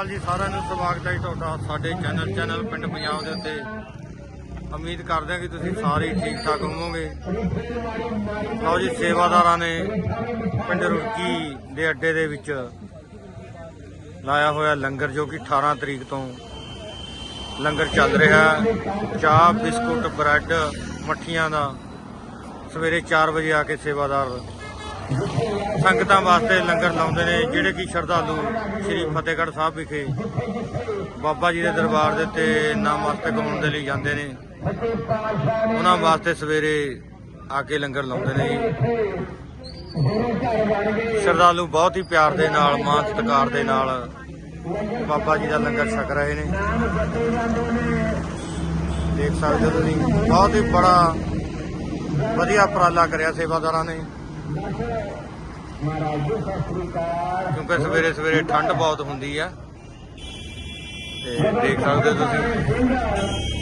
ਅਕਾਲ ਜੀ, ਸਾਰਿਆਂ ਨੂੰ ਸਵਾਗਤ ਹੈ ਜੀ ਤੁਹਾਡਾ ਸਾਡੇ ਚੈਨਲ ਚੈਨਲ ਪਿੰਡ ਪੰਜਾਬ ਦੇ ਉੱਤੇ। ਉਮੀਦ ਕਰਦੇ ਹਾਂ ਕਿ ਤੁਸੀਂ ਸਾਰੇ ਠੀਕ ਠਾਕ ਹੋਵੋਗੇ। ਲਓ ਜੀ, ਸੇਵਾਦਾਰਾਂ ਨੇ ਪਿੰਡ ਰੁੜਕੀ ਦੇ ਅੱਡੇ ਦੇ ਵਿੱਚ ਲਾਇਆ ਹੋਇਆ ਲੰਗਰ, ਜੋ ਕਿ 18 ਤਰੀਕ ਤੋਂ ਲੰਗਰ ਚੱਲ ਰਿਹਾ ਚਾਹ, ਬਿਸਕੁਟ, ਬ੍ਰੈਡ, ਮੱਠੀਆਂ ਦਾ ਸਵੇਰੇ 4 ਵਜੇ ਆ ਕੇ ਸੇਵਾਦਾਰ ਸੰਗਤਾਂ ਵਾਸਤੇ ਲੰਗਰ ਲਾਉਂਦੇ ਨੇ, ਜਿਹੜੇ ਕਿ ਸ਼ਰਧਾਲੂ ਸ੍ਰੀ ਫਤਿਹਗੜ੍ਹ ਸਾਹਿਬ ਵਿਖੇ ਬਾਬਾ ਜੀ ਦੇ ਦਰਬਾਰ ਦੇ ਉੱਤੇ ਨਮਸਤਕ ਹੋਣ ਦੇ ਲਈ ਜਾਂਦੇ ਨੇ। ਉਹਨਾਂ ਵਾਸਤੇ ਸਵੇਰੇ ਆ ਕੇ ਲੰਗਰ ਲਾਉਂਦੇ ਨੇ ਜੀ। ਸ਼ਰਧਾਲੂ ਬਹੁਤ ਹੀ ਪਿਆਰ ਦੇ ਨਾਲ, ਮਾਨ ਸਤਿਕਾਰ ਦੇ ਨਾਲ ਬਾਬਾ ਜੀ ਦਾ ਲੰਗਰ ਛਕ ਰਹੇ ਨੇ। ਦੇਖ ਸਕਦੇ ਹੋ ਤੁਸੀਂ, ਬਹੁਤ ਹੀ ਬੜਾ ਵਧੀਆ ਉਪਰਾਲਾ ਕਰਿਆ ਸੇਵਾਦਾਰਾਂ ਨੇ। ਕਿਉਂਕਿ ਸਵੇਰੇ ਸਵੇਰੇ ਠੰਡ ਬਹੁਤ ਹੁੰਦੀ ਆ। ਤੇ ਦੇਖ ਸਕਦੇ ਹੋ ਤੁਸੀਂ।